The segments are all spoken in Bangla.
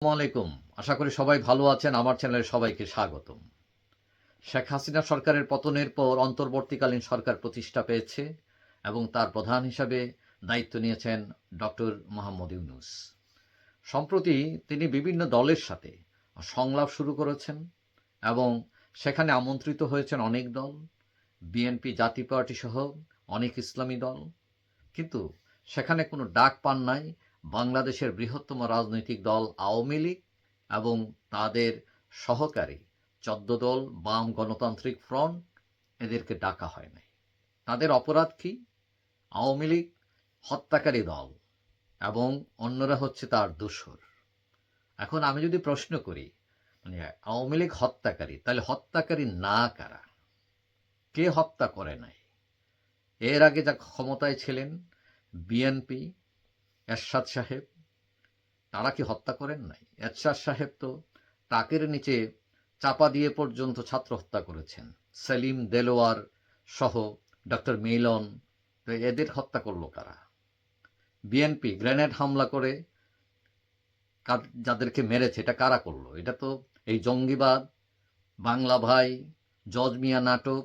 আলাইকুম। আশা করি সবাই ভালো আছেন। আমার চ্যানেলে সবাইকে স্বাগতম। শেখ হাসিনা সরকারের পতনের পর অন্তর্বর্তীকালীন সরকার প্রতিষ্ঠা পেয়েছে এবং তার প্রধান হিসাবে দায়িত্ব নিয়েছেন ডক্টর মোহাম্মদ ইউনুস। সম্প্রতি তিনি বিভিন্ন দলের সাথে সংলাপ শুরু করেছেন এবং সেখানে আমন্ত্রিত হয়েছেন অনেক দল, বিএনপি জাতীয় পার্টি সহ অনেক ইসলামী দল। কিন্তু সেখানে কোনো ডাক পান নাই বাংলাদেশের বৃহত্তম রাজনৈতিক দল আওয়ামী লীগ এবং তাদের সহকারী চোদ্দ দল বাম গণতান্ত্রিক ফ্রন্ট এদেরকে ডাকা হয় নাই। তাদের অপরাধ কি? আওয়ামী লীগ হত্যাকারী দল এবং অন্যরা হচ্ছে তার দোসর। এখন আমি যদি প্রশ্ন করি মানে আওয়ামী লীগ হত্যাকারী, তাহলে হত্যাকারী না কারা? কে হত্যা করে নাই? এর আগে যা ক্ষমতায় ছিলেন বিএনপি এরশাদ সাহেব, তারা কি হত্যা করেন নাই? এরশাদ সাহেব তো তাকের নিচে চাপা দিয়ে পর্যন্ত ছাত্র হত্যা করেছেন। সেলিম দেলোয়ার সহ ডক্টর মিলন, তো এদের হত্যা করল কারা? বিএনপি গ্রেনেড হামলা করে যাদেরকে মেরেছে, এটা কারা করল? এটা তো এই জঙ্গিবাদ, বাংলা ভাই, জজ মিয়া নাটক,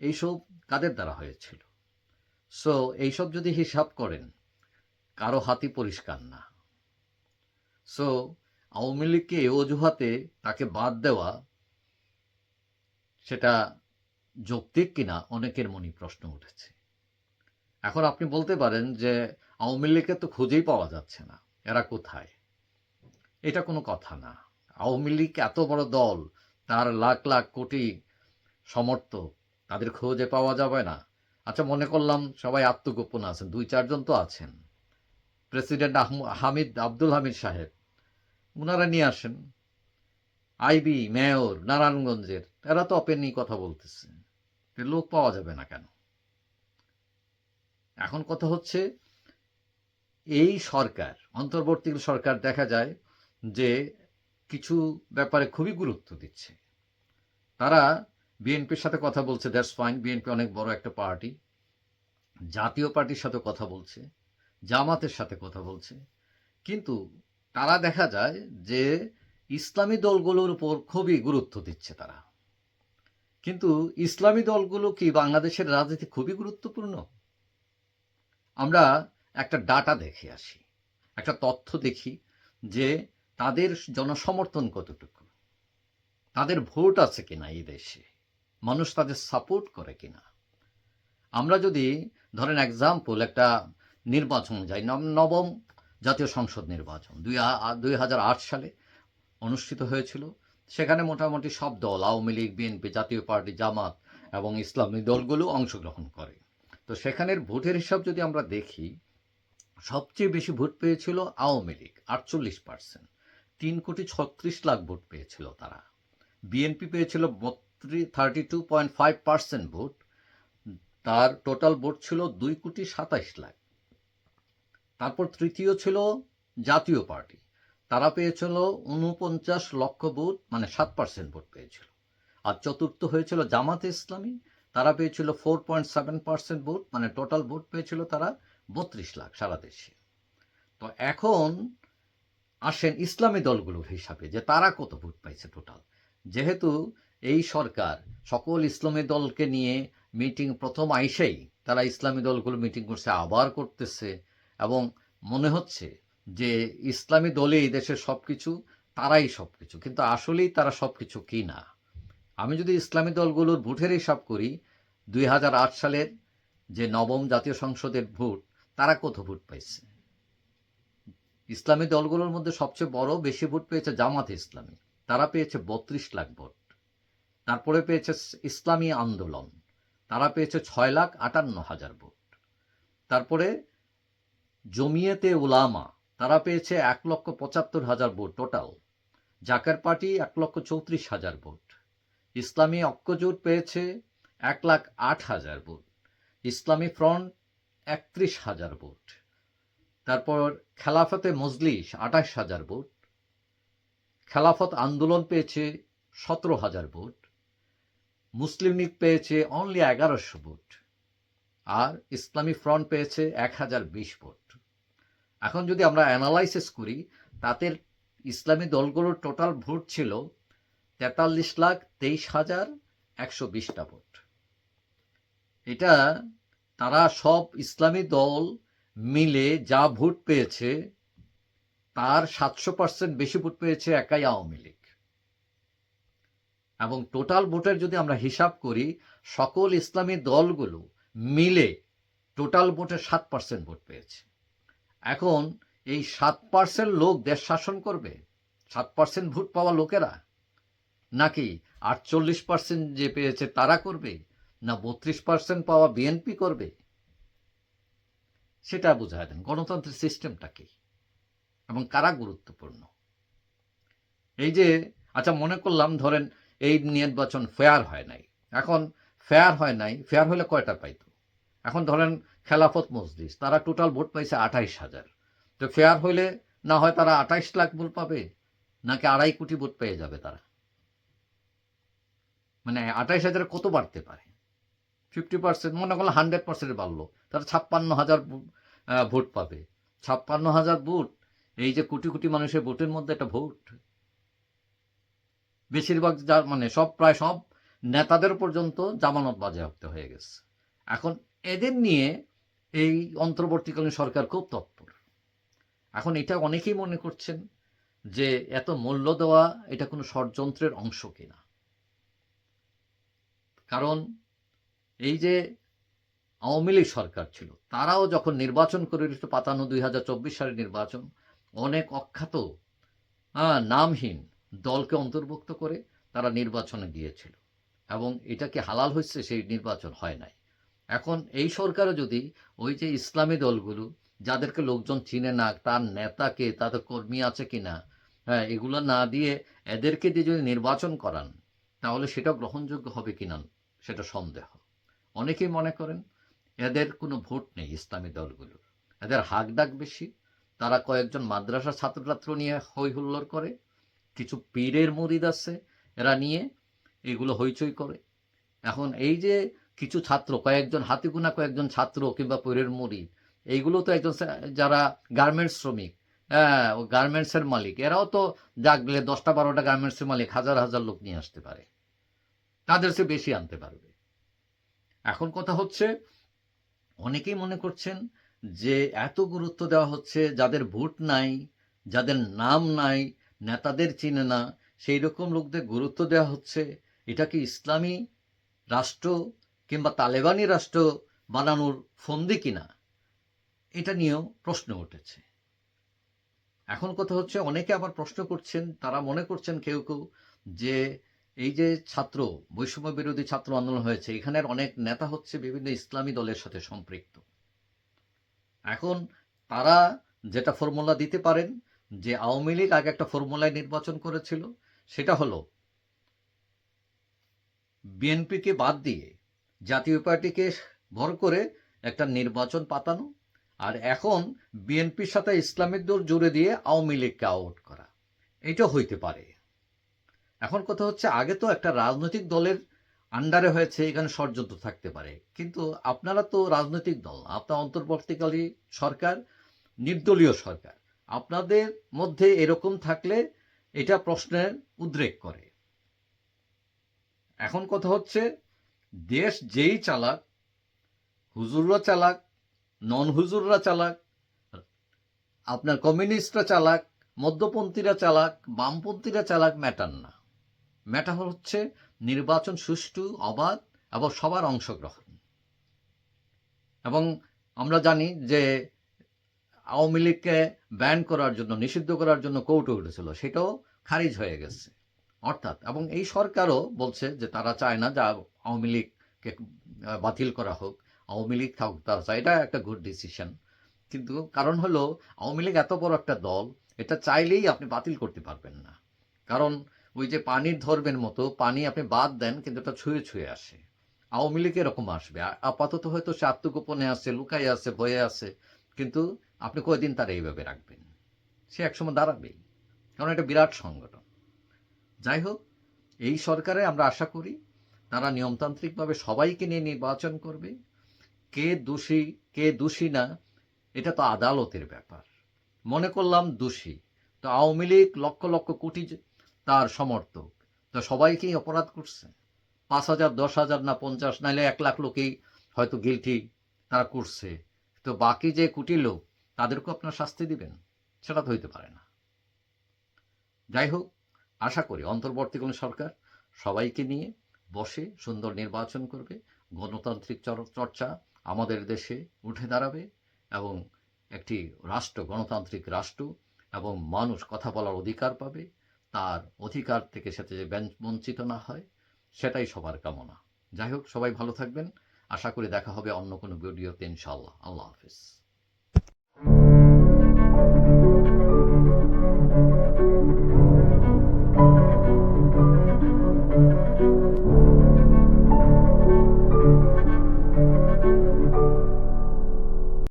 এইসব কাদের দ্বারা হয়েছিল? সো এইসব যদি হিসাব করেন কারও হাতি পরিষ্কার না। সো আওয়ামী লীগকে এ অজুহাতে তাকে বাদ দেওয়া সেটা যৌক্তিক কিনা অনেকের মনে প্রশ্ন উঠেছে। এখন আপনি বলতে পারেন যে আওয়ামী লীগকে তো খুঁজেই পাওয়া যাচ্ছে না, এরা কোথায়? এটা কোনো কথা না। আওয়ামী লীগ এত বড় দল, তার লাখ লাখ কোটি সমর্থক, তাদের খোঁজে পাওয়া যাবে না। আচ্ছা মনে করলাম সবাই আত্মগোপন আছেন, দুই চারজন তো আছেন। প্রেসিডেন্ট হামিদ আব্দুল হামিদ সাহেব। ওনারা নিয়ে আসেন। আইবি, মেয়র, নারায়ণগঞ্জের, এরা তো ওপেনই কথা বলতেছে। লোক পাওয়া যাবে না কেন? এখন কথা হচ্ছে, এই সরকার অন্তর্বর্তী সরকার দেখা যায় যে কিছু ব্যাপারে খুবই গুরুত্ব দিচ্ছে। তারা বিএনপির সাথে কথা বলছে, দ্যাটস ফাইন, বিএনপি অনেক বড় একটা পার্টি। জাতীয় পার্টির সাথে কথা বলছে। জামাতের সাথে কথা বলছে। কিন্তু তারা দেখা যায় যে ইসলামী দলগুলোর উপর খুবই গুরুত্ব দিচ্ছে তারা। কিন্তু ইসলামী দলগুলো কি বাংলাদেশের রাজনীতি খুবই গুরুত্বপূর্ণ? আমরা একটা ডাটা দেখে আসি, একটা তথ্য দেখি যে তাদের জনসমর্থন কতটুকু? তাদের ভোট আছে কিনা এই দেশে? মানুষ তাদের সাপোর্ট করে কিনা? আমরা যদি ধরেন এক্সাম্পল একটা নির্বাচন নব- নবম জাতীয় সংসদ নির্বাচন, দুই দুই হাজার আট সালে অনুষ্ঠিত হয়েছিল। সেখানে মোটামুটি সব দল, Awami League, BNP, Jatiya Party, Jamaat এবং ইসলামী দলগুলো অংশগ্রহণ করে। তো সেখানের ভোটের হিসাব যদি আমরা দেখি, সবচেয়ে বেশি ভোট পেয়েছিল আওয়ামী লীগ, আটচল্লিশ পার্সেন্ট। তিন কোটি ছত্রিশ লাখ ভোট পেয়েছিল তারা। বিএনপি পেয়েছিল thirty two point five percent vote. তার টোটাল ভোট ছিল দুই কোটি সাতাইশ লাখ। তারপর তৃতীয় ছিল জাতীয় পার্টি। তারা পেয়েছিল উনপঞ্চাশ লক্ষ ভোট মানে সাত পার্সেন্ট ভোট পেয়েছিল। আর চতুর্থ হয়েছিল জামাতে ইসলামী, তারা পেয়েছিল ফোর পয়েন্ট সেভেন পার্সেন্ট ভোট মানে টোটাল ভোট পেয়েছিল তারা বত্রিশ লাখ সারা দেশে। তো এখন আসেন ইসলামী দলগুলোর হিসাবে, যে তারা কত ভোট পাইছে টোটাল। যেহেতু এই সরকার সকল ইসলামী দলকে নিয়ে মিটিং প্রথম আইসেই তারা ইসলামী দলগুলো মিটিং করছে, আবার করতেছে এবং মনে হচ্ছে যে ইসলামী দলে এই দেশের সব কিছু তারাই সব কিছু কিন্তু আসলেই তারা সব কিছু কি না? আমি যদি ইসলামী দলগুলোর ভোটের হিসাব করি, দুই হাজার আট সালের যে নবম জাতীয় সংসদের ভোট, তারা কত ভোট পাইছে? ইসলামী দলগুলোর মধ্যে সবচেয়ে বড়, বেশি ভোট পেয়েছে জামাত ইসলামী। তারা পেয়েছে বত্রিশ লাখ ভোট। তারপরে পেয়েছে ইসলামী আন্দোলন। তারা পেয়েছে ছয় লাখ আটান্ন হাজার ভোট। তারপরে জমিয়েতে উলামা, তারা পেয়েছে এক লক্ষ পঁচাত্তর হাজার ভোট টোটাল জাকার পার্টি এক লক্ষ চৌত্রিশ হাজার ভোট। ইসলামী ঐক্যজোট পেয়েছে এক লাখ আট হাজার ভোট। ইসলামী ফ্রন্ট একত্রিশ হাজার ভোট। তারপর খেলাফতে মজলিস আঠাশ হাজার ভোট। খেলাফত আন্দোলন পেয়েছে সতেরো হাজার ভোট। মুসলিম লীগ পেয়েছে অনলি এগারোশো ভোট। আর ইসলামী ফ্রন্ট পেয়েছে এক হাজার বিশ ভোট। এখন যদি আমরা অ্যানালাইসিস করি, তাদের ইসলামী দলগুলোর টোটাল ভোট ছিল তেতাল্লিশ লাখ তেইশ হাজার একশো বিশটা ভোট। এটা তারা সব ইসলামী দল মিলে যা ভোট পেয়েছে, তার সাতশো পার্সেন্ট বেশি ভোট পেয়েছে একাই আওয়ামী লীগ। এবং টোটাল ভোটের যদি আমরা হিসাব করি, সকল ইসলামী দলগুলো মিলে টোটাল ভোটে সাত পার্সেন্ট ভোট পেয়েছে। এখন এই সাত পার্সেন্ট লোক দেশ শাসন করবে। সাত পার্সেন্ট ভোট পাওয়া লোকেরা? নাকি আটচল্লিশ পার্সেন্ট যে পেয়েছে তারা করবে, না বত্রিশ পার্সেন্ট পাওয়া বিএনপি করবে? সেটা বোঝায় দেন গণতন্ত্রের সিস্টেমটা কি এবং কারা গুরুত্বপূর্ণ? এই যে আচ্ছা মনে করলাম ধরেন এই নির্বাচন ফেয়ার হয় নাই। এখন ফেয়ার হয় নাই ফেয়ার হলে কয়টা পাইতো? এখন ধরেন খেলাফত মসজিদ তারা টোটাল ভোট পাইছে আঠাইশ হাজার। তো ফেয়ার হইলে না হয় তারা আঠাইশ লাখ ভোট পাবে, নাকি আড়াই কোটি ভোট পেয়ে যাবে তারা? মানে আঠাইশ হাজারে কত বাড়তে পারে? ফিফটি পার্সেন্ট মনে করল হান্ড্রেড পার্সেন্ট বাড়লো, তারা ছাপ্পান্ন হাজার ভোট পাবে। ছাপ্পান্ন হাজার ভোট, এই যে কোটি কোটি মানুষের ভোটের মধ্যে একটা ভোট। বেশিরভাগ যা মানে সব প্রায় সব নেতাদের পর্যন্ত জামানত বাজেয়াপ্ত হয়ে গেছে। এখন এদের নিয়ে এই অন্তর্বর্তীকালীন সরকার খুব তৎপর। এখন এটা অনেকেই মনে করছেন যে এত মূল্য দেওয়া এটা কোনো ষড়যন্ত্রের অংশ কিনা। কারণ এই যে আওয়ামী লীগ সরকার ছিল, তারাও যখন নির্বাচন করে পাতানো দুই হাজার চব্বিশ সালের নির্বাচন, অনেক অখ্যাত নামহীন দলকে অন্তর্ভুক্ত করে তারা নির্বাচনে গিয়েছিল এবং এটা কি হালাল হয়েছে? সেই নির্বাচন হয় নাই। এখন এই সরকারও যদি ওই যে ইসলামী দলগুলো, যাদেরকে লোকজন চিনে না, তার নেতাকে তাদের কর্মী আছে কি না হ্যাঁ এগুলো না দিয়ে এদেরকে দিয়ে যদি নির্বাচন করান, তাহলে সেটা গ্রহণযোগ্য হবে কি না সেটা সন্দেহ। অনেকেই মনে করেন এদের কোনো ভোট নেই ইসলামী দলগুলোর। এদের হাক ডাক বেশি। তারা কয়েকজন মাদ্রাসার ছাত্রছাত্র নিয়ে হই হুল্লোড় করে, কিছু পীরের মরিদ আছে এরা নিয়ে এগুলো হইচই করে। এখন এই যে কিছু ছাত্র, কয়েকজন হাতিগুনা, কয়েকজন ছাত্র কিংবা পীরের মুড়ি, এইগুলো তো একজন যারা গার্মেন্টস শ্রমিক হ্যাঁ গার্মেন্টসের মালিক, এরাও তো জাগলে দশটা বারোটা গার্মেন্টসের মালিক হাজার হাজার লোক নিয়ে আসতে পারে। তাদের সে বেশি আনতে পারবে। এখন কথা হচ্ছে, অনেকেই মনে করছেন যে এত গুরুত্ব দেওয়া হচ্ছে, যাদের ভোট নাই, যাদের নাম নাই, নেতাদের চিনে না, সেই রকম লোকদের গুরুত্ব দেওয়া হচ্ছে। এটা কি ইসলামী রাষ্ট্র কিংবা তালেবানি রাষ্ট্র বানানোর ফন্দি কিনা, এটা নিয়েও প্রশ্ন উঠেছে। এখন কথা হচ্ছে, অনেকে আবার প্রশ্ন করছেন, তারা মনে করছেন কেউ কেউ যে এই যে ছাত্র, বৈষম্য বিরোধী ছাত্র আন্দোলন হয়েছে, এখানের অনেক নেতা হচ্ছে বিভিন্ন ইসলামী দলের সাথে সম্পৃক্ত। এখন তারা যেটা ফর্মুলা দিতে পারেন, যে আওয়ামী লীগ আগে একটা ফর্মুলায় নির্বাচন করেছিল, সেটা হলো, বিএনপিকে বাদ দিয়ে জাতীয় পার্টিকে ভর করে একটা নির্বাচন পাতানো আর এখন বিএনপির সাথে ইসলামিক দল জুড়ে দিয়ে আওয়ামী লীগকে আউট করা। এটা হইতে পারে। এখন কথা হচ্ছে, আগে তো একটা রাজনৈতিক দলের আন্ডারে হয়েছে, এখানে ষড়যন্ত্র থাকতে পারে। কিন্তু আপনারা তো রাজনৈতিক দল, আপনার অন্তর্বর্তীকালী সরকার, নির্দলীয় সরকার, আপনাদের মধ্যে এরকম থাকলে এটা প্রশ্নের উদ্রেক করে। এখন কথা হচ্ছে দেশ যেই চালাক, হুজুররা চালাক নন হুজুররা চালাক, আপনার কমিউনিস্টরা চালাক, মধ্যপন্থীরা চালাক, বামপন্থীরা চালাক ম্যাটার না। ম্যাটার হচ্ছে নির্বাচন সুষ্ঠু, অবাধ এবং সবার অংশগ্রহণ। এবং আমরা জানি যে আওয়ামী লীগকে ব্যান করার জন্য, নিষিদ্ধ করার জন্য কৌটো উঠেছিল, সেটাও খারিজ হয়ে গেছে। অর্থাৎ, এবং এই সরকারও বলছে যে তারা চায় না যে আওয়ামী লীগকে বাতিল করা হোক, আওয়ামী লীগ থাকুক তারা চায়। এটা একটা গুড ডিসিশন কিন্তু কারণ হলো, আওয়ামী লীগ এত বড় একটা দল, এটা চাইলেই আপনি বাতিল করতে পারবেন না। কারণ ওই যে পানির ধর্মের মতো, পানি আপনি বাদ দেন, কিন্তু এটা ছুঁয়ে ছুঁয়ে আসে। আওয়ামী লীগ এরকম আসবে। আপাতত হয়তো সে আত্মগোপনে আছে লুকাই আছে, ভয়ে আছে, কিন্তু আপনি কয়দিন তার এইভাবে রাখবেন? সে একসময় দাঁড়াবেই। কারণ এটা বিরাট সংগঠন। যাই হোক, এই সরকারে আমরা আশা করি তারা নিয়মতান্ত্রিকভাবে সবাইকে নিয়ে নির্বাচন করবে। কে দোষী কে দোষী না, এটা তো আদালতের ব্যাপার। মনে করলাম দোষী। তো আওয়ামী লীগ লক্ষ লক্ষ কোটি তার সমর্থক। তো সবাইকেই অপরাধ করছে। পাঁচ হাজার, দশ হাজার না পঞ্চাশ, নাইলে এক লাখ লোকেই হয়তো গিলটি তারা করছে। তো বাকি যে কোটি লোক, তাদেরকেও আপনার শাস্তি দিবেন। সেটা তো হইতে পারে না। যাই হোক আশা করি অন্তর্বর্তীকালীন সরকার সবাইকে নিয়ে বসে সুন্দর নির্বাচন করবে, গণতান্ত্রিক চর- চর্চা আমাদের দেশে উঠে দাঁড়াবে এবং একটি রাষ্ট্র, গণতান্ত্রিক রাষ্ট্র এবং মানুষ কথা বলার অধিকার পাবে, তার অধিকার থেকে সাথে যে বঞ্চিত না হয়, সেটাই সবার কামনা। যাই হোক, সবাই ভালো থাকবেন। আশা করি দেখা হবে অন্য কোনো ভিডিওতে ইনশাল্লাহ আল্লাহ হাফিজ।